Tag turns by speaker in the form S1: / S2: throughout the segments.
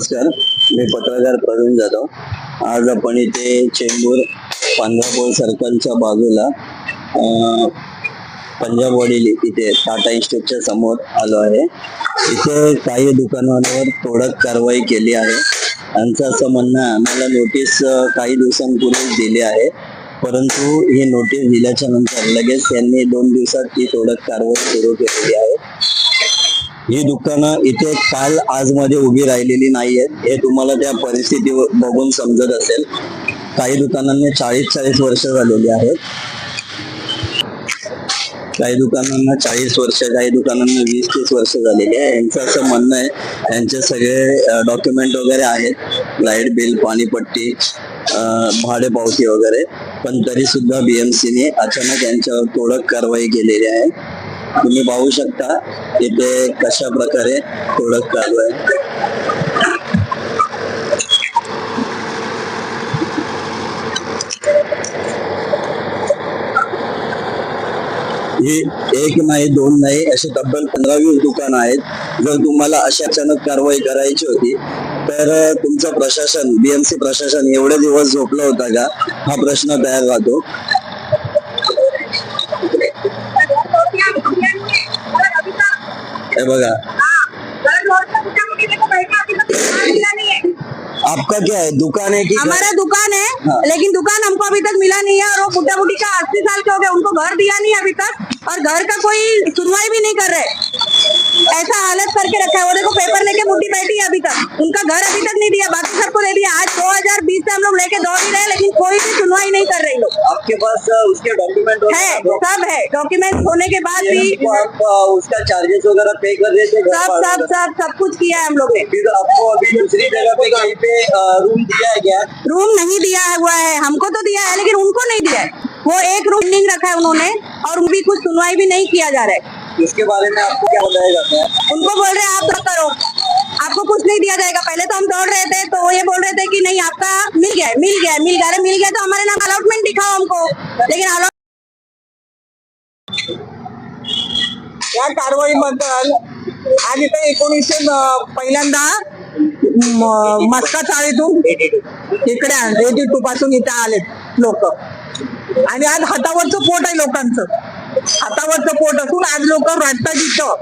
S1: नमस्कार. मी पत्रकार प्रवीण जाधव. आज आपण इथे चेंबूर पांढरापूर सर्कलच्या बाजूला पंजाबवाडी पंजाब वडील इथे टाटा इन्स्टिट्यूटच्या समोर आलो आहे. इथे काही दुकानांवर तोडक कारवाई केली आहे. त्यांचं असं म्हणणं आम्हाला नोटीस काही दिवसांपूर्वीच दिली आहे. परंतु ही नोटीस दिल्याच्या नंतर लगेच त्यांनी दोन दिवसात ती तोडक कारवाई सुरू केलेली आहे. ही दुकानं इथे काल आज मध्ये उभी राहिलेली नाहीयेत. हे तुम्हाला त्या परिस्थिती बघून समजत असेल. काही दुकानांनी चाळीस चाळीस वर्ष झालेली आहेत. काही दुकानांना चाळीस वर्ष काही दुकानांना वीस तीस वर्ष झालेली आहे. यांचं असं म्हणणं आहे यांचे सगळे डॉक्युमेंट वगैरे आहेत. लाइट बिल पाणीपट्टी भाडे पावती वगैरे. पण तरी सुद्धा बीएमसीने अचानक यांच्यावर थोडं कारवाई केलेली आहे. तुम्ही पाहू शकता इथे कशा प्रकारे प्रोडक्ट चालू आहे. ही एक नाही दोन नाही असे तब्बल पंधरा वीस दुकान आहेत. जर तुम्हाला अशा अचानक कारवाई करायची होती तर तुमचं प्रशासन बीएमसी प्रशासन एवढे दिवस झोपलं होता का? हा प्रश्न तयार राहतो. हे बघा। आपका क्या है? दुकान है कि
S2: हमारा दुकान है
S1: हाँ।
S2: लेकिन दुकान हमको अभी तक मिला नहीं है और वो बुढ़ा बुढ़ी का अस्सी साल के हो गए उनको घर दिया नहीं अभी तक और घर का कोई सुनवाई भी नहीं कर रहे। ऐसा हालत करके रखा है। वो देखो पेपर लेके बुढ़ी बैठी है अभी तक। उनका घर अभी तक नहीं दिया बाकी सबको दे दिया। आज 2020 से हम लोग लेके दौड़ ही रहे लेकिन कोई भी सुनवाई नहीं कर रही लोग।
S1: आपके पास उसके डॉक्यूमेंट
S2: है सब? है। डॉक्यूमेंट होने के बाद भी
S1: उसका चार्जेस वगैरह पे कर देते
S2: सब सब सब सब कुछ किया है हम लोग ने।
S1: फिर आपको अभी दूसरी जगह पे कहीं पे रूम दिया है क्या?
S2: रूम नहीं दिया हुआ है। हमको तो दिया है लेकिन उनको नहीं दिया है। वो एक रूम रखा है उन्होंने और भी कुछ सुनवाई भी नहीं किया जा रहा है।
S1: उसके बारे में आपको क्या बताया जाता है?
S2: उनको बोल रहे हैं आप तो करो। आपको कुछ नहीं दिया जाएगा। पहले तो हम दौड़ रहे थे तो वो ये बोल रहे थे कि नहीं आपका मिल गया मिल गया मिल गया मिल गया तो हमारे नाम अलॉटमेंट दिखाओ हमको। लेकिन अलॉट
S3: या कारवाईबद्दल आज इथे एकोणीसशे पहिल्यांदा मस्का चाळीतून इकडे एटी टू पासून इथे आलेत लोक. आणि आज हातावरचं पोट आहे लोकांचं. हातावरचं पोट असून आज लोक रडतात इथं.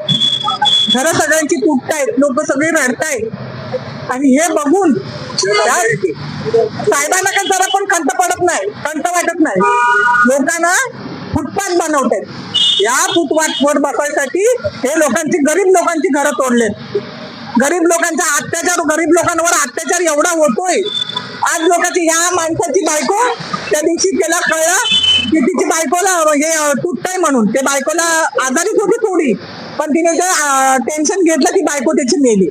S3: घरं सगळ्यांची तुटतायत लोक सगळे रडतायत. आणि हे बघून साहेबांना का जरा पण खंत पडत नाही खंत वाटत नाही. लोकांना फुटपाथ बनवतात या फुटपाथवर बसायसाठी हे लोकांची गरीब लोकांची घरं तोडलेत. गरीब लोकांचा अत्याचार गरीब लोकांवर अत्याचार एवढा होतोय. आज लोकांची ह्या माणसाची बायको त्या दिवशी त्याला कळलं की तिची बायकोला हे अं, तुटतंय म्हणून. ते बायकोला आजारीच होती थोडी पण तिने ते टेन्शन घेतलं ती बायको त्याची मेली.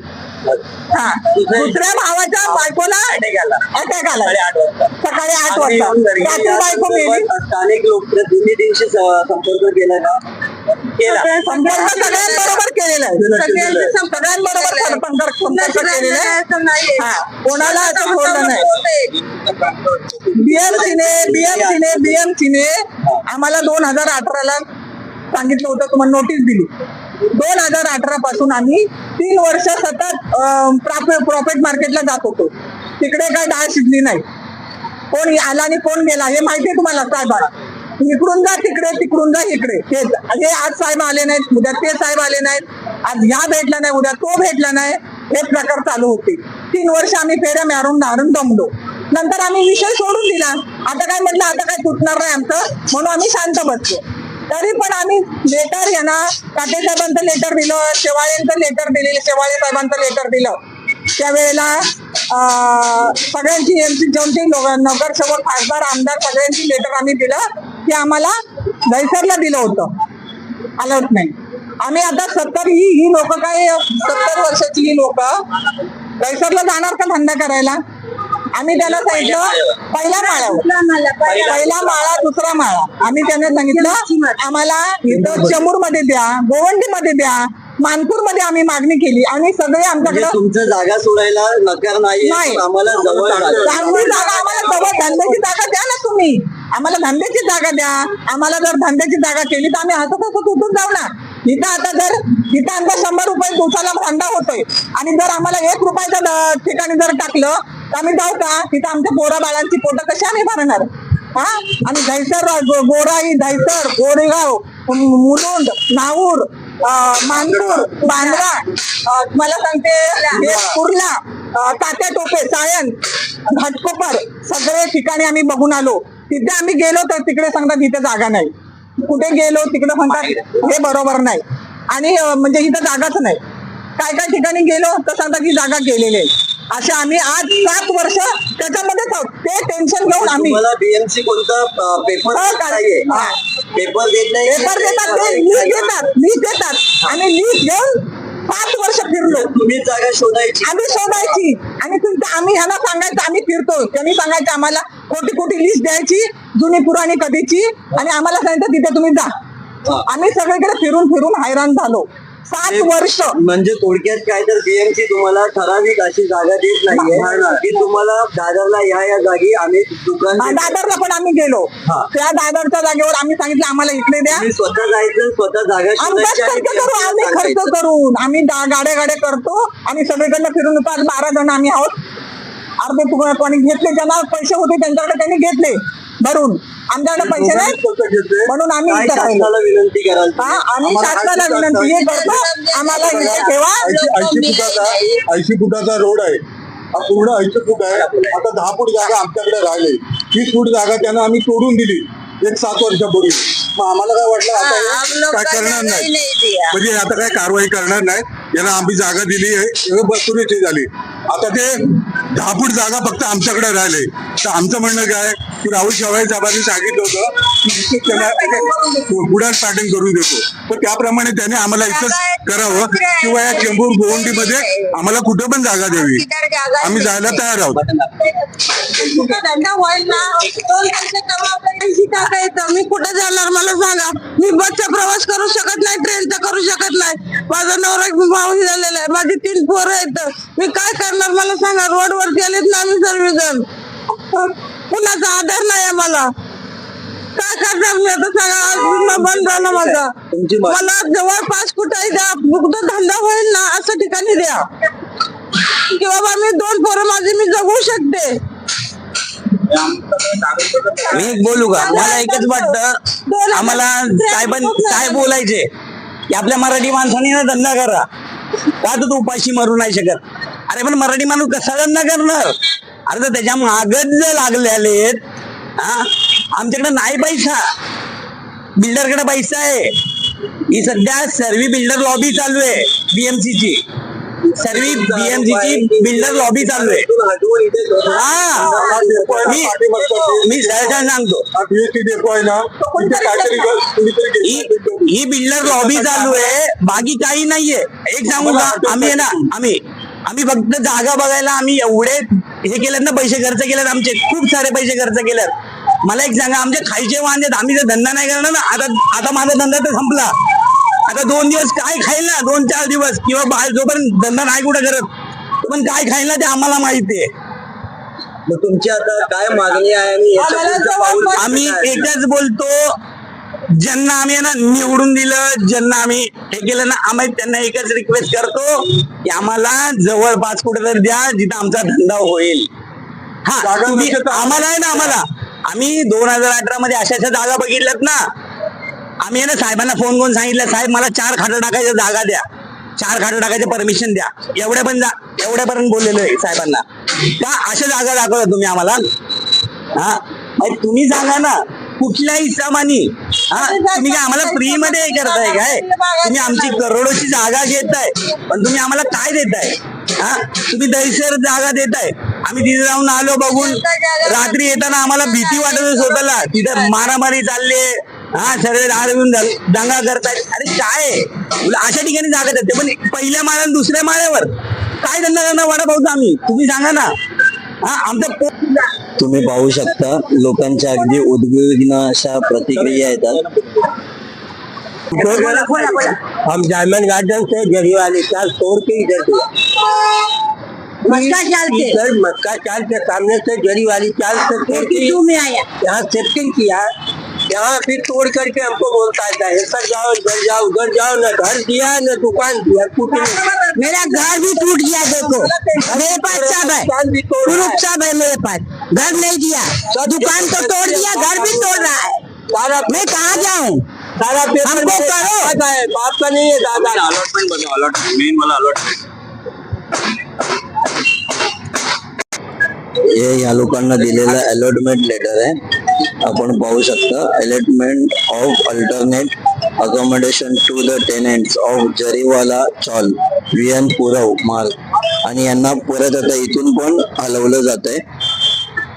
S3: हा. दुसऱ्या भावाच्या बायकोला अटॅक आला. सकाळी आठ वाजता. त्याची बायको मेली.
S1: स्थानिक संपर्क केला का केला.
S3: सगळ्यांबरोबर केलेला आहे. सगळ्यांबरोबर संपर्क संपर्क केलेला आहे. हा. कोणाला असं बोललं नाही. बीएमसीने बीएमसीने बीएमसीने आम्हाला दोन हजार अठराला सांगितलं होतं तुम्हाला नोटीस दिली. दोन हजार अठरा पासून आम्ही तीन वर्ष सतत प्रॉफिट मार्केटला जात होतो. तिकडे काय डाळ शिजली नाही. कोण आला आणि कोण गेला हे माहिती आहे तुम्हाला साहेबाला? इकडून जा तिकडे तिकडून जा इकडे. हेच हे आज साहेब आले नाहीत उद्या ते साहेब आले नाहीत. आज ह्या भेटला नाही उद्या तो भेटला नाही. हे प्रकार चालू होते तीन वर्ष आम्ही फेऱ्या मारून मारून दमलो. नंतर आम्ही विषय सोडून दिला. आता काय म्हटलं आता काय तुटणार नाही आमचं? म्हणून आम्ही शांत बसलो. तरी पण आम्ही लेटर यांना काटे साहेबांचं लेटर दिलं शेवाळेंचं लेटर दिलेलं शेवाळे साहेबांचं लेटर दिलं. त्यावेळेला सगळ्यांची एमसी जेवणची नगरसेवक खासदार आमदार सगळ्यांची लेटर आम्ही दिलं. की आम्हाला दहिसरला दिलं होतं. अलर्ट नाही. आम्ही आता सत्तर ही ही लोक काय सत्तर वर्षाची ही लोक दहिसरला जाणार का धंदा करायला? आम्ही त्यांना सांगितलं पहिला माळ्यावर पहिला. माळा दुसरा माळा. आम्ही त्यांना सांगितलं आम्हाला इथं चमूरमध्ये द्या गोवंडी मध्ये द्या मानपूरमध्ये आम्ही मागणी केली. आणि सगळे
S1: म्हणजे
S3: आमच्याकडे
S1: तुमचं जागा सोडायला नकार नाही. आम्हाला जवळ
S3: आम्हाला जवळ धंद्याची जागा द्या ना तुम्ही. आम्हाला धंद्याची जागा द्या. आम्हाला जर धंद्याची जागा केली तर आम्ही हसत हसत उठून जाऊ ना. इथं आता जर इथं आमचा शंभर रुपये दिवसाला भांडा होतोय. आणि जर आम्हाला एक रुपयाच्या ठिकाणी जर टाकलं तर आम्ही जाऊ का? तिथं आमच्या पोरा बाळांची पोटं कशी आम्ही भरणार? हा? आणि दहिसर गो- गोराई दहिसर गोरेगाव मुलुंड नाऊर मांजूर बांद्रा मला सांगते कुर्ला तात्या टोपे सायन घाटकोपर सगळे ठिकाणी आम्ही बघून आलो. तिथे आम्ही गेलो तर तिकडे सांगतात इथे जागा नाही. कुठे गेलो तिकडे म्हणतात हे बरोबर नाही. आणि म्हणजे इथं जागाच नाही. काय काय ठिकाणी गेलो तर सांगतात की जागा गेलेली आहे. असे आम्ही आज सात वर्ष त्याच्यामध्येच आहोत. ते टेन्शन घेऊन आम्ही
S1: बीएमसी कोणता पेपर
S3: हो, हा.
S1: पेपर देत नाही.
S3: पेपर देतात ते लीज देतात लीज देतात. आणि लीज घेऊन पाच वर्ष फिरलो.
S1: तुम्ही जागा शोधायची.
S3: आम्ही शोधायची. आणि तुमचं आम्ही ह्यांना सांगायचं आम्ही फिरतो. त्यांनी सांगायचं आम्हाला कोटी कोटी लिस्ट द्यायची जुनी पुराणी कधीची. आणि आम्हाला सांगायचं तिथे तुम्ही जा. आम्ही सगळीकडे फिरून फिरून हैराण झालो. सात वर्ष.
S1: म्हणजे थोडक्यात काय तर बीएमसी तुम्हाला ठराविक अशी जागा देत नाहीये. की तुम्हाला दादरला या या जागी आम्ही दुकान
S3: हा. दादरला पण आम्ही गेलो.
S1: हा.
S3: त्या दादरच्या जागेवर आम्ही सांगितलं आम्हाला इकडे द्या.
S1: तुम्ही स्वतः जायचं स्वतः जागा शोधायची आणि
S3: खर्च करू आम्ही
S1: ला
S3: खर्च
S1: सांगायचं.
S3: करून. आम्ही दा- गाड्या गाड्या करतो. आणि सगळीकडनं फिरून येतो आज बारा जण आम्ही आहोत. अर्धे तुकडे कोणी घेतले ज्यांना पैसे होते त्यांच्याकडे त्यांनी घेतले. भरून. आमच्याकडे पैसे नाही. म्हणून आम्ही
S1: काय
S3: इथं राहिलो.
S1: शासनाला विनंती कराल
S3: हा आम्ही शासनाला विनंती हे करतो. आम्हाला इथे ठेवा.
S4: ऐंशी फुटाचा ऐंशी फुटाचा रोड आहे. हा पूर्ण ऐंशी फूट आहे. आता दहा फूट जागा आमच्याकडे राहिले. तीस फूट जागा त्यांना आम्ही तोडून दिली. एक सात वर्षापूर्वी. मग आम्हाला काय वाटलं? आता हे काय करणार नाही. म्हणजे आता काय कारवाई करणार नाही. यांना आम्ही जागा दिली आहे. हे बसुरीची झाली. आता ते दहा फूट जागा फक्त आमच्याकडे राहिले. तर आमचं म्हणणं काय की राहुल शेवाळे साहेबांनी सांगितलं होतं की इथे त्यांना पुढार स्टार्टिंग करून देतो. तर त्याप्रमाणे त्याने आम्हाला इथंच करावं किंवा या चेंबूर गोवंडीमध्ये आम्हाला कुठे पण जागा द्यावी. आम्ही जायला तयार आहोत.
S5: मी कुठे जाणार? मला सांगा. मी बसचा प्रवास करू शकत नाही ट्रेनचा करू शकत नाही. माझा नवरा मावशी झालेला आहे. माझी तीन पोरं आहेत. मी काय करणार? मला सांगा रोडवर गेलेत ना आम्ही सर्वजण. कुणाचा आधार नाही आहे मला. काय करणार मी? आता सांगा बंद झाला माझा. मला जवळपास कुठेही द्या. फक्त धंदा होईल ना असं ठिकाणी द्या. की बाबा मी दोन पोरं माझी मी जगू शकते.
S6: मी एक बोलू का? मला एकच वाटतं आम्हाला साहेब काय बोलायचे. की आपल्या मराठी माणसाने ना धंदा करा. का तर तू उपाशी मरू नाही शकत? अरे पण मराठी माणूस कसा धंदा करणार. अरे तर त्याच्या मागच जर लागले आलेत हा? आमच्याकडे नाही पैसा. बिल्डरकडे पैसा आहे. ही सध्या सर्वी बिल्डर लॉबी चालू आहे बीएमसी ची. सर्वी बीएमसी ची बिल्डर लॉबी चालू आहे. हा. मी मी सांगतो.
S4: हा
S6: बिल्डर लॉबी चालू आहे. बाकी काही नाहीये. एक सांगू का? आम्ही आहे ना आम्ही आम्ही फक्त जागा बघायला आम्ही एवढे हे केलेत ना पैसे खर्च केलेत आमचे. खूप सारे पैसे खर्च केलेत. मला एक सांगा आमचे खायचे वांदे आम्ही जर धंदा नाही करणार ना. आता आता माझा धंदा तर संपला. आता दोन दिवस काय खाईल ना? दोन चार दिवस किंवा बाहेर जोपर्यंत धंदा नाही कुठं करत पण काय खाईल ना ते आम्हाला माहिती आहे.
S1: मग तुमची आता काय मागणी आहे आणि याच्या
S5: आम्हाला
S1: पुढचं पाऊल कसं
S6: आम्ही? एकच बोलतो ज्यांना आम्ही आहे ना निवडून दिलं ज्यांना आम्ही हे केलं ना आम्ही त्यांना एकच रिक्वेस्ट करतो की आम्हाला जवळपास कुठे तर द्या जिथं आमचा धंदा होईल. हा तुम्ही आम्हाला आहे ना आम्हाला. आम्ही दोन हजार अठरा मध्ये अशा अशा जागा बघितल्यात ना आम्ही आहे ना साहेबांना फोन करून सांगितलं साहेब मला चार खाटं टाकायच्या जागा द्या. चार खाटं टाकायचे परमिशन द्या. एवढ्या पण जा एवढ्यापर्यंत बोललेलो आहे साहेबांना. का अशा जागा दाखवता तुम्ही आम्हाला? हा? तुम्ही सांगा ना कुठल्याही हिसाबानी हा? तुम्ही काय आम्हाला फ्री मध्ये हे करताय काय? तुम्ही आमची करोडोची जागा घेताय पण तुम्ही आम्हाला काय देताय? हा? तुम्ही दहीसर जागा देताय. आम्ही तिथे जाऊन आलो बघून रात्री येताना आम्हाला भीती वाटत स्वतःला. तिथे मारामारी चालले हा सगळे दार घेऊन दंग- करतायत अरे काय? अशा ठिकाणी जागा देते. पण पहिल्या माळ्या दुसऱ्या माळ्यावर काय धंदा करणार वडापावचा आम्ही? तुम्ही सांगा ना. हा आमचं
S1: तुम्ही पाहू शकता लोकांच्या अगदी उद्विग्न अशा प्रतिक्रिया येतात.
S6: हम डायमंड गार्डन से जरी वाली चाल तोड़ के इधर
S5: मक्का चाल के।
S6: सर मक्का चाल के सामने से जरी वाली चाल से तोड़ के
S5: में आया।
S6: यहाँ सेटिंग किया।
S1: यहाँ फिर तोड़ करके हमको बोलता है दहेसर जाओ इधर जाओ उधर जाओ न घर दिया न दुकान दिया कुछ नहीं
S2: मेरा घर भी टूट गया देखो। मेरे पास सब है।
S1: भी
S2: प्रूफ सब है। मेरे पास। घर नहीं दिया। दुकान तो तोड़ दिया घर भी तोड़ रहा है।
S1: सारा
S2: मैं कहाँ जाऊँ?
S1: सारा पेपर
S2: हमको करो।
S1: बाप का नहीं है दादा।
S6: अलॉटमेंट अलॉटमेंट मेन वाला अलॉटमेंट
S1: हे या लोकांना दिलेलं अलॉटमेंट लेटर आहे आपण पाहू शकता allotment of alternate accommodation to the tenants of Zariwala chawl V N Purav Marg आणि यांना परत आता इथून पण हलवलं जात आहे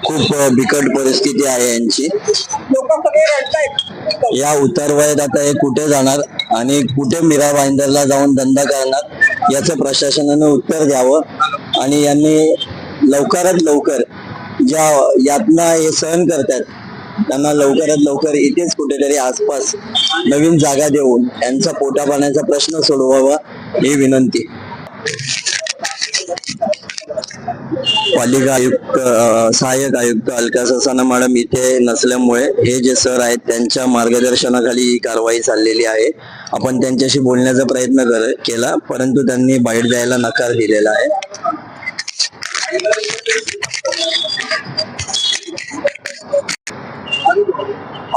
S1: खूप बिकट परिस्थिती आहे यांची.
S3: या सगळे वयात
S1: या उतारवयात आता हे कुठे जाणार आणि कुठे मीरा भाईंदरला जाऊन धंदा करणार याचं प्रशासनानं उत्तर द्यावं. आणि यांनी लवकरात लवकर ज्या यातना हे सहन करतात त्यांना लवकरात लवकर इथेच कुठेतरी आसपास नवीन जागा देऊन त्यांचा पोटा पाण्याचा प्रश्न सोडवावा ही विनंती. पालिका आयुक्त सहाय्यक आयुक्त अलका ससाना मॅडम इथे नसल्यामुळे हे जे सर आहेत त्यांच्या मार्गदर्शनाखाली ही कारवाई चाललेली आहे. आपण त्यांच्याशी बोलण्याचा प्रयत्न कर केला परंतु त्यांनी बाहेर जायला नकार दिलेला आहे.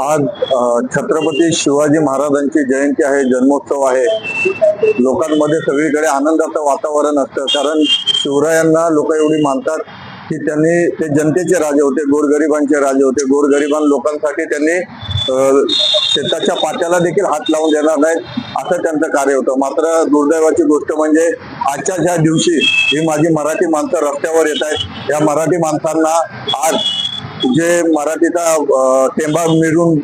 S7: आज छत्रपती शिवाजी महाराजांची जयंती आहे जन्मोत्सव आहे. लोकांमध्ये सगळीकडे आनंदाचं वातावरण असतं. कारण शिवरायांना लोक एवढी मानतात की त्यांनी ते जनतेचे राजे होते गोरगरिबांचे राजे होते. गोरगरिबां लोकांसाठी त्यांनी शेताच्या पात्याला देखील हात लावून देणार नाही असं त्यांचं कार्य होतं. मात्र दुर्दैवाची गोष्ट म्हणजे आजच्या ज्या दिवशी ही माझी मराठी माणसं रस्त्यावर येत आहेत या मराठी माणसांना आज जे मराठीचा टेंबा मिळून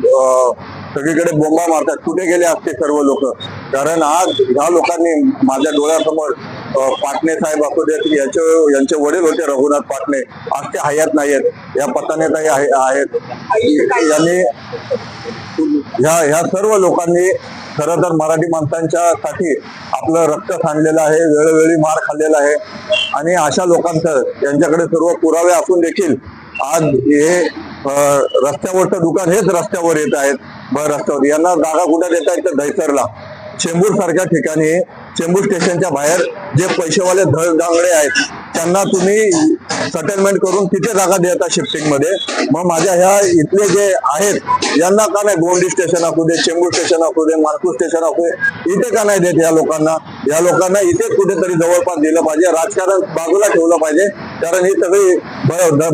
S7: सगळीकडे बोंबा मारतात. कुठे गेले असते सर्व लोक? कारण आज ह्या लोकांनी माझ्या डोळ्यासमोर पाटणे साहेब असू देत याचे यांचे वडील होते रघुनाथ पाटणे. आज ते हयात नाहीयेत. या पताने आहेत. यांनी ह्या ह्या सर्व लोकांनी खरं तर मराठी माणसांच्या साठी आपलं रक्त सांडलेलं आहे वेळोवेळी मार खाल्लेला आहे. आणि अशा लोकांचं यांच्याकडे सर्व पुरावे असून देखील आज हे रस्त्यावरचं दुकान हेच रस्त्यावर येत आहेत. भर रस्त्यावर. यांना जागा कुठे देत आहेत तर दहिसरला. चेंबूर सारख्या ठिकाणी चेंबूर स्टेशनच्या बाहेर जे पैसेवाले धडधांगडे आहेत त्यांना तुम्ही सेटलमेंट करून तिथे जागा देता शिफ्टिंगमध्ये मग माझ्या ह्या इथले जे आहेत यांना का नाही गोंडी स्टेशन असू दे चेंबूर स्टेशन असू दे मानपूर स्टेशन असू दे इथे का नाही देत या लोकांना? या लोकांना इथेच कुठेतरी जवळपास दिलं पाहिजे. राजकारण बाजूला ठेवलं पाहिजे. कारण हे सगळी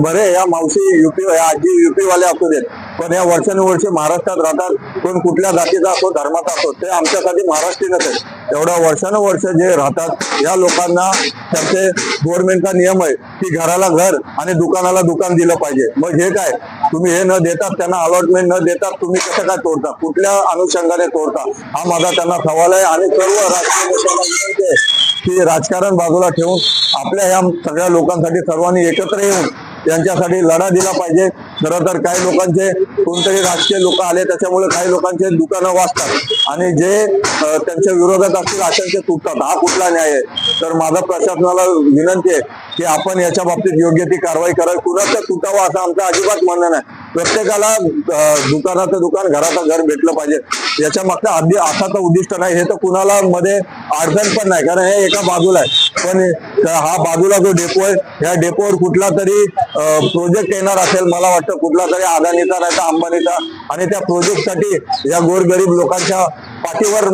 S7: बरे या मावशी युपी या आजी युपी वाले असू देत. पण या वर्षानुवर्षे महाराष्ट्रात राहतात. कोण कुठल्या जातीचा असो धर्माचा असो ते आमच्यासाठी महाराष्ट्रीयनच आहे एवढ्या वर्षानुवर्ष जे राहतात या लोकांना त्यांचे गव्हर्नमेंटचा नियम आहे की घराला घर आणि दुकानाला दुकान दिलं पाहिजे. मग हे काय? तुम्ही हे न देतात त्यांना अलॉटमेंट न देतात तुम्ही कसं काय तोडता? कुठल्या अनुषंगाने तोडता? हा माझा त्यांना सवाल आहे. आणि सर्व राजकीय नेत्यांना विनंती आहे की राजकारण बाजूला ठेवून आपल्या या सगळ्या लोकांसाठी सर्वांनी एकत्र येऊन त्यांच्यासाठी लढा दिला पाहिजे. खरं तर काही लोकांचे कोणतरी राजकीय लोक आले त्याच्यामुळे काही लोकांचे दुकानं वाचतात. आणि जे त्यांच्या विरोधात असतील अशांचे तुटतात. हा कुठला न्याय आहे? तर माझा प्रशासनाला विनंती आहे की आपण याच्या बाबतीत योग्य ती कारवाई करावी. कुणाचं तुटावं असं आमचं अजिबात म्हणणं नाही. प्रत्येकाला दुकानाचं दुकान घराचं घर भेटलं पाहिजे. याच्या मागचा अगदी आताचं उद्दिष्ट नाही हे तर कुणाला मध्ये अडचण पण नाही कारण हे एका बाजूला आहे. पण हा बाजूला जो डेपो आहे या डेपोवर कुठला तरी प्रोजेक्ट येणार असेल मला वाटतं कुठला तरी अदानीचा नाही तर अंबानीचा. आणि त्या प्रोजेक्टसाठी या गोरगरीब लोकांच्या पाठीवर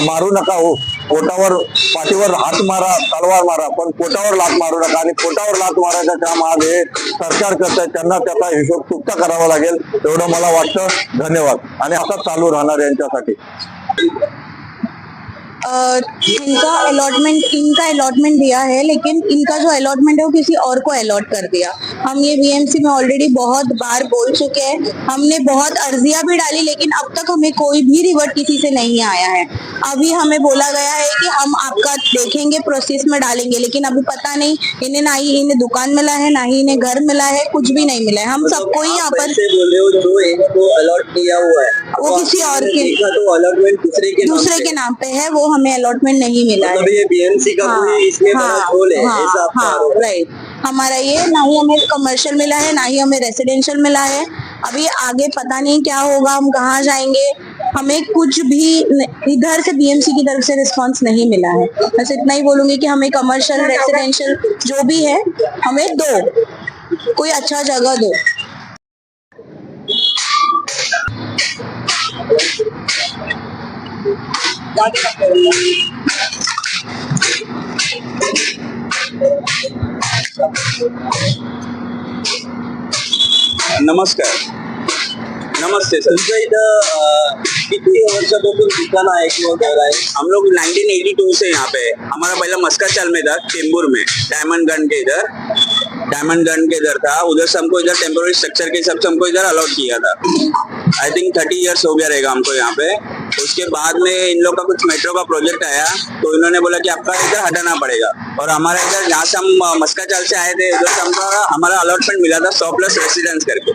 S7: मारू नका हो. पोटावर पाठीवर हात मारा तलवार मारा पण पोटावर लात मारू नका. आणि पोटावर लात मारायचं काम आज हे सरकार करत आहे त्यांना त्याचा हिशोब चुकता करावा लागेल एवढं मला वाटतं. धन्यवाद. आणि असं चालू राहणार यांच्यासाठी.
S2: इनका अलॉटमेंट इनका अलॉटमेंट दिया है लेकिन इनका जो अलॉटमेंट है वो किसी और को अलॉट कर दिया। हम ये बीएमसी में ऑलरेडी बहुत बार बोल चुके हैं। हमने बहुत अर्जियाँ भी डाली लेकिन अब तक हमें कोई भी रिवर्ट किसी से नहीं आया है। अभी हमें बोला गया है कि हम आपका देखेंगे प्रोसेस में डालेंगे लेकिन अभी पता नहीं इन्हें ना ही इन्हें दुकान मिला है ना ही इन्हें घर मिला है कुछ भी नहीं मिला है। हम सबको ही यहाँ पर
S1: जो अलॉट किया हुआ है।
S2: वो किसी और के-
S1: तो अलॉटमेंट दूसरे। के नाम पे
S2: है वो हमें अलॉटमेंट नहीं मिला है।
S1: मतलब ये बीएमसी का
S2: हाँ,
S1: कोई इसमें
S2: हाँ,
S1: रोल है
S2: हाँ,
S1: ऐसा
S2: हाँ, राइट हमारा ये ना ही हमें कमर्शियल मिला है ना ही हमें रेसिडेंशियल मिला है। अभी आगे पता नहीं क्या होगा हम कहाँ जाएँगे। हमें कुछ भी इधर से बीएमसी की तरफ़ से रिस्पांस नहीं मिला है। बस इतना ही बोलूँगी कि हमें कमर्शियल रेसिडेंशियल जो भी है हमें दो। कोई अच्छा जगह दो।
S8: नमस्कार। नमस्ते सर।
S1: तुमच्या इथं किती वर्षापासून दुकान आहे किंवा घर आहे
S8: हम लोग 1982 से यहाँ पे हैं। हमारा पहला मस्का चाल में था चेंबूर में डायमंड गन के इधर। डायमंड गन के इधर था उधर से हमको इधर टेम्पोररी स्ट्रक्चर के हिसाब से हमको इधर अलाउड किया था। आई थिंक थर्टी इयर्स हो गया रहेगा हमको यहाँ पे। उसके बाद में इन लोग का कुछ मेट्रो का प्रोजेक्ट आया तो इन्होंने बोला कि आपका इधर हटाना पड़ेगा। और हमारा इधर जहाँ से हम मस्का चाल से आए थे, उधर से हमको हमारा अलॉटमेंट मिला था सौ प्लस रेसिडेंस करके।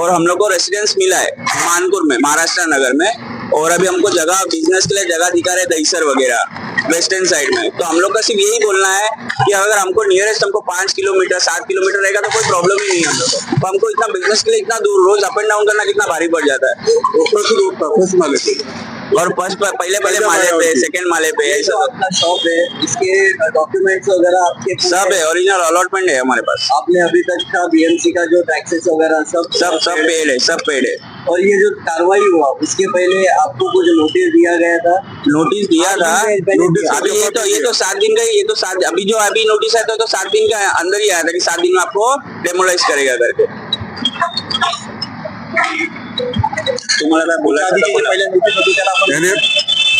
S8: और हम लोग को रेसिडेंस मिला है मानपुर में, महाराष्ट्र नगर में। और अभी हमको जगह बिज़नेस के लिए जगह दिखा रहे दहीसर वगैरह वेस्टर्न साइड में। तो हम लोग का सिर्फ़ यही बोलना है कि अगर हमको नियरेस्ट हमको पाँच किलोमीटर, सात किलोमीटर रहेगा तो कोई प्रॉब्लम ही नहीं है। हम लोग तो हमको इतना बिज़नेस के लिए इतना दूर, रोज अप एंड डाउन करना कितना भारी पड़ जाता है।
S4: पर
S8: और फ़र्स्ट पहले पहले माले पे सेकंड माले पे ऐसा
S1: आपका शॉप है इसके डॉक्यूमेंट्स वगैरह आपके
S8: सब है? ओरिजिनल अलॉटमेंट है हमारे पास।
S1: आपने अभी तक का बीएमसी का जो टैक्सेस वगैरह सब
S8: सब सब पेड है? सब पेड है।
S1: और ये जो कार्रवाई हुआ उसके पहले आपको कुछ नोटिस दिया गया था?
S8: नोटिस दिया था।
S1: नोटिस
S8: अभी ये तो ये तो सात दिन का ही- ये तो सात अभी जो अभी नोटिस आया था तो सात दिन का अंदर ही आया था कि सात दिन में आपको डेमोलाइज करेगा करके। तुम्हाला काय बोलायचं
S1: आधीची जी
S8: होतं?
S1: पहिले नोटीस होती त्याला आपण
S4: त्याने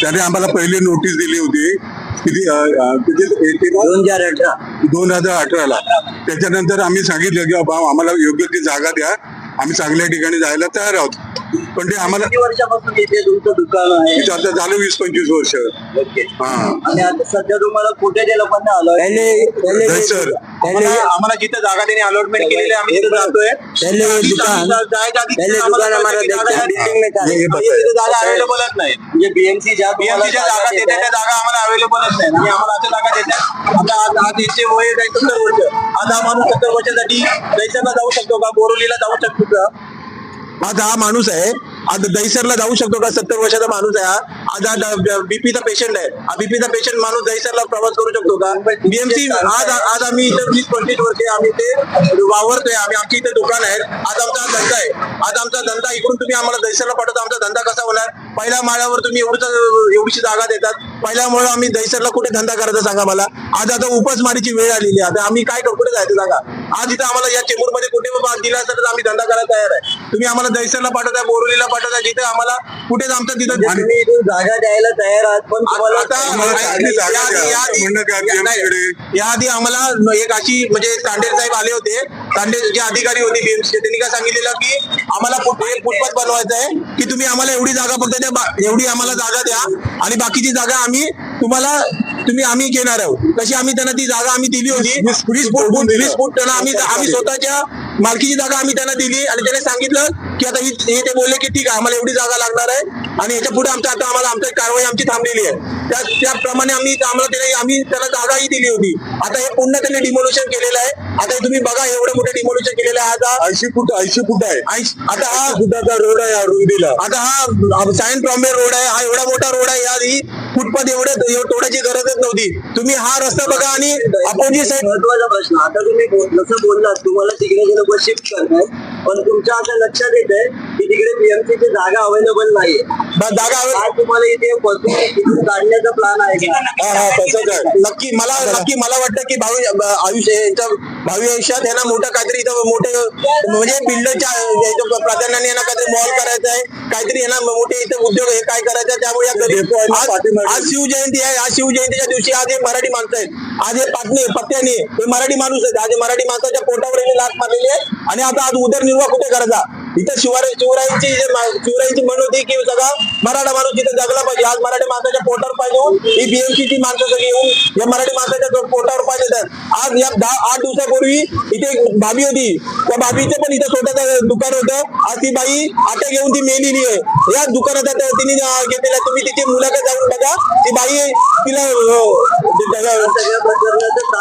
S4: त्याने आम्हाला पहिली नोटीस दिली होती किती अं, अं, किती एटीन
S1: दोन हजार अठरा.
S4: दोन हजार अठराला. त्याच्यानंतर आम्ही सांगितलं की बाबा आम्हाला योग्य ती जागा द्या. आम्ही चांगल्या ठिकाणी जायला तयार आहोत. पण ते आम्हाला
S1: किती वर्षापासून इथे तुमचं दुकान आहे?
S4: इथं आता झालं वीस पंचवीस वर्ष.
S1: ओके.
S4: हा.
S1: आणि आता सध्या तुम्हाला कुठे ते लोकांना आलं
S4: सर
S9: आम्हाला आम्हाला जिथे जागा त्यांनी अलॉटमेंट केलेली आहे, आम्ही तिथे जातोय.
S1: पहले वो
S9: आम्ही
S1: दुकान-
S9: जा- जायच्या आधी
S1: पहले
S9: आम्हाला
S1: दुकान हमारा
S9: कळतं की
S1: देखते
S9: जागा
S1: हैं बिल्डिंग में था
S4: ये
S9: म्हणजे तिथे जागा अवेलेबलच नाही.
S1: म्हणजे बीएमसी ज्या तुम्हाला
S9: बीएमसीच्या
S1: जागा
S9: जागा
S1: देत
S9: देते
S1: आहे,
S9: त्या जागा आम्हाला अवेलेबलच नाही. आणि आम्हाला अशा जागा देतात आता आज आज याचे वय आहे सत्तर वर्ष. आज हा माणूस सत्तर वर्षासाठी जाऊ शकतो का? बोरोलीला जाऊ शकतो का? आज हा माणूस आहे. आज दहीसरला जाऊ शकतो का? सत्तर वर्षाचा माणूस आहे हा. आज हा बीपीचा पेशंट आहे. हा बीपीचा पेशंट माणूस दहीसरला प्रवास करू शकतो का? बीएमसी आज आज आम्ही इथं वीस पंचवीस वर्षे आम्ही ते वावरतोय. आम्ही आमची इथे दुकान आहे. आज आमचा धंदा आहे. आज आमचा धंदा इकडून तुम्ही आम्हाला दहीसरला पाठवता. आमचा धंदा कसा होणार? पहिल्या माळ्यावर तुम्ही एवढीच एवढीशी जागा देतात. पहिल्या मुळे आम्ही दहीसरला कुठे धंदा करायचा सांगा मला. आज आता उपासमारीची वेळ आलेली आहे. आता आम्ही काय करू कुठे जायचं जागा आज इथं आम्हाला या चेंबूरमध्ये कुठे दिला असेल तर आम्ही धंदा करायला तयार आहे. तुम्ही आम्हाला दहीसरला पाठवताय बोरोलीला पाठवताय जिथे आम्हाला कुठेच आमचं तिथं
S1: इथून जागा द्यायला तयार आहात पण तुम्हाला
S9: आता
S4: आम्हाला जागा
S9: याआधी-
S4: द्या.
S9: याआधी-
S4: म्हणणं काय,
S9: या- नाही.
S4: BMC
S9: याआधी आम्हाला एक अशी म्हणजे तांडेल साहेब आले होते. तांडेल जे अधिकारी होते बीएमसी त्यांनी काय सांगितलेलं की आम्हाला फुट- फुटपाथ बनवायचं आहे की तुम्ही आम्हाला एवढी जागा फक्त द्या एवढी आम्हाला जागा द्या आणि बाकीची जागा आम्ही तुम्हाला तुम्ही आम्ही घेणार आहोत. तशी आम्ही त्यांना ती जागा आम्ही दिली होती. वीस फूट वीस फूट त्यांना आम्ही आम्ही स्वतःच्या मालकीची जागा आम्ही त्यांना दिली आणि त्याने सांगितलं की आता ही हे ते बोलले की ठीक आहे आम्हाला एवढी जागा लागणार आहे आणि याच्यापुढे आमच्या आता आम्हाला आमची कारवाई आमची थांबलेली आहे. त्या त्याप्रमाणे आम्ही आम्हाला त्याने आम्ही त्याला जागाही दिली होती. आता हे पुन्हा त्यांनी डिमोल्युशन केलेलं आहे. आता तुम्ही बघा एवढं मोठं डिमोल्युशन केलेलं आहे. आता
S4: ऐंशी फूट ऐंशी फूट आहे.
S9: आता हा
S4: फुटाचा रोड आहे हा रुंदीला.
S9: आता हा सायन ट्रॉम्बे रोड आहे. हा एवढा मोठा रोड आहे. याआधी फुटपाथ एवढे तोडायची गरजच नव्हती. तुम्ही हा रस्ता बघा आणि अपोजिट साईड
S1: महत्त्वाचा प्रश्न. आता तुम्ही जसं बोललात तुम्हाला तिकडे जे शिफ्ट करतायत पण तुमच्या असं लक्षात येत आहे की तिकडे बीएमसी ची जागा अवेलेबल नाहीये.
S9: जागा हवी-
S1: आज तुम्हाला इथे तिथून काढण्याचा प्लान आहे का?
S9: हा हा तसंच आहे नक्की मला नक्की मला वाटतं की भावी आयुष्य यांच्या भावी आयुष्यात यांना मोठं काहीतरी इथं मोठे म्हणजे बिल्डरच्या याच्या प्राधान्याने यांना काहीतरी मॉल करायचं आहे. काहीतरी यांना मोठे इथं उद्योग हे काय करायचं आहे त्यामुळे या गरीब आज शिवजयंती आहे. आज शिवजयंतीच्या दिवशी आज हे मराठी माणसं आहेत. आज हे पाटणे पत्त्याने हे मराठी माणूस आहेत. आज हे मराठी माणसाच्या पोटावर यांनी लाट मारलेली आहे. आणि आता आज उदरनिर्वाह कुठे करायचा? इथं शिवराय शिवरायांची शिवरायांची म्हण होती की सगळा मराठा माणूस तिथे जगला पाहिजे आज मराठी माणसाच्या पोटावर पाहिजे होऊन ही बीएमसी ची माणसं सगळी येऊन या मराठी माणसाच्या पोटावर पाहिजे आज या दहा आठ दिवसापूर्वी इथे एक भाभी होती. त्या भाभीचं पण इथं स्वतःचं दुकान होतं. आज ती बाई आता घेऊन ती मेलेली आहे. या दुकानात आता तिने घेतलेल्या तुम्ही तिची मुलाखत जाऊन बघा. ती बाई तिला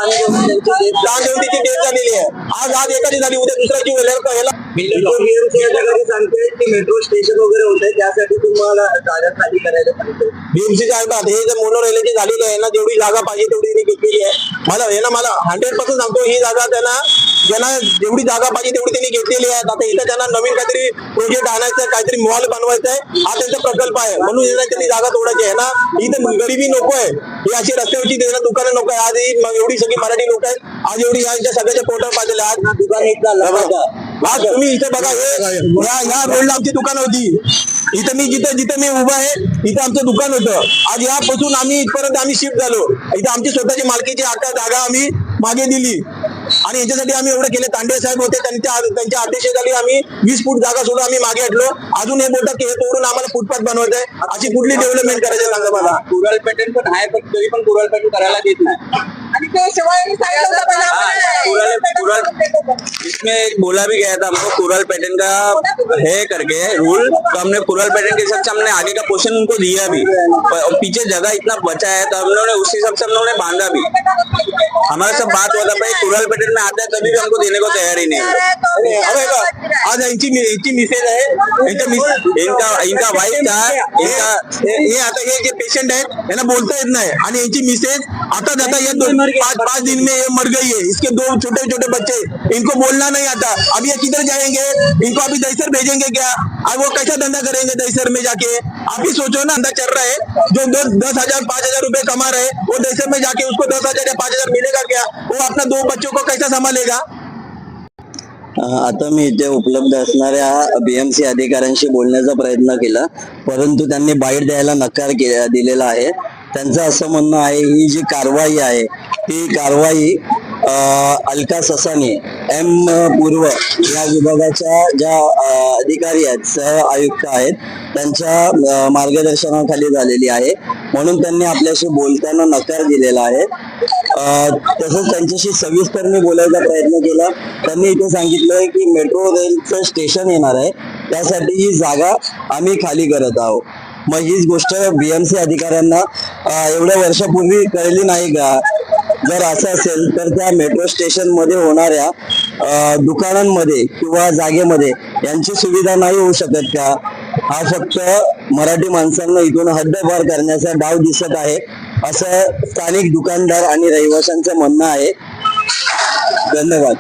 S9: त्याच्या-
S1: सगळ्या प्रकरणाचं ताण घेऊन त्यांची death
S9: दहा देऊन तिची डेथ झालेली आहे. आज आज एकाची झाली उद्या दुसऱ्याची
S1: या ठिकाणी सांगते की मेट्रो स्टेशन वगैरे होत त्यासाठी तुम्हाला जागा खाली करायला सांगते
S9: बीएमसी हे जे मोनो रेल्वेची झालेली आहे ना जेवढी जागा पाहिजे तेवढी घेतलेली आहे. मला हे ना मला हंड्रेड पर्सेंट सांगतो ही जागा त्यांना ज्यांना जेवढी जागा पाहिजे तेवढी त्यांनी घेतलेली आहे. आता इथं त्यांना नवीन काहीतरी प्रोजेक्ट आणायचा काहीतरी मॉल बनवायचा आहे हा त्यांचा प्रकल्प आहे. म्हणून यांना त्यांनी जागा तोडायची आहे ना. इथं गरिबी नको आहे. ही अशी रस्त्यावरची त्यांना दुकानं नको आहे. आज ही एवढी सगळी मराठी लोक आहेत. आज एवढी यांच्या सगळ्याच्या पोटावर पाहिजे आज
S1: दुकान इथला
S9: आज तुम्ही इथे बघा हे या या रोडला आमची दुकान होती. इथं मी जिथं जिथं मी उभा आहे इथं आमचं दुकान होतं. आज यापासून आम्ही इथपर्यंत आम्ही शिफ्ट झालो. इथं आमची स्वतःची मालकीची आता जागा आम्ही मागे दिली. आणि याच्यासाठी आम्ही एवढं केले. तांडे साहेब होते त्यांच्या त्यांच्या अध्यक्षतेखाली आम्ही वीस फूट जागा सोडून आम्ही मागे हटलो. अजून हे बोलतात की हे तोडून आम्हाला फुटपाथ बनवायचं आहे. अशी कुठली डेव्हलपमेंट करायची आहे सांगा मला.
S1: कुरल पॅटर्न पण आहे पण तरी पण कुरल पॅटर्न करायला देत नाही.
S3: ते
S1: हाँ, इसमें एक बोला भी गया था हमको कुराल पैटर्न का है करके रूल तो हमने कुराल पैटर्न के हिसाब से हमने आगे का पोर्शन उनको दिया भी। और पीछे जगह इतना बचा है तो हम लोगों ने उस हिसाब से हम लोगों ने बांधा भी। हमारा सब बात हुआ था भाई कुराल पैटर्न में आता है तभी भी हमको देने को तैयार ही नहीं है।
S9: आज यांच्या मिस
S1: इनका इनका वाइफ था इनका
S9: हे हे आता हे जे पेशंट आहेत यांना बोलता येत नाही आणि मिसेज आता जाता ये दो पाँच पाँच दिन में ये मर गई है। इसके दो छोटे छोटे बच्चे। इनको बोलना नहीं आता। अब ये किधर जाएँगे? इनको अभी दहीसर भेजेंगे क्या? अब वो कैसा धंधा करेंगे दहीसर में जाके? आप ही सोचो ना, धंधा चल रहा है। जो दो दस हज़ार, पाँच हज़ार रुपए कमा रहे वो दहीसर में जाके उसको दस हज़ार या पाँच हज़ार मिलेगा क्या? वो अपना दो बच्चों को कैसा संभालेगा?
S1: आता मी इथे उपलब्ध असणाऱ्या बीएमसी अधिकाऱ्यांशी बोलण्याचा प्रयत्न केला, परंतु त्यांनी बाईट द्यायला नकार दिलेला आहे. त्यांचं असं म्हणणं आहे ही जी कारवाई आहे ही कारवाई अलका ससाने एम पूर्व या विभागाच्या ज्या अधिकारी आहेत सह आयुक्त आहेत त्यांच्या मार्गदर्शनाखाली झालेली आहे. म्हणून त्यांनी आपल्याशी बोलताना नकार दिलेला आहे. तसंच त्यांच्याशी सविस्तर मी बोलायचा प्रयत्न केला. त्यांनी इथे सांगितलंय की मेट्रो रेलचं स्टेशन येणार आहे. त्यासाठी ही जागा आम्ही खाली करत आहोत. मग हीच गोष्ट बीएमसी अधिकाऱ्यांना एवढ्या वर्षापूर्वी कळली नाही का? जर असं असेल तर त्या मेट्रो स्टेशनमध्ये होणाऱ्या दुकानांमध्ये किंवा जागेमध्ये यांची सुविधा नाही होऊ शकत का? हा फक्त मराठी माणसांना इथून हद्दपार करण्याचा डाव दिसत आहे असं स्थानिक दुकानदार आणि रहिवाशांचं म्हणणं आहे. धन्यवाद.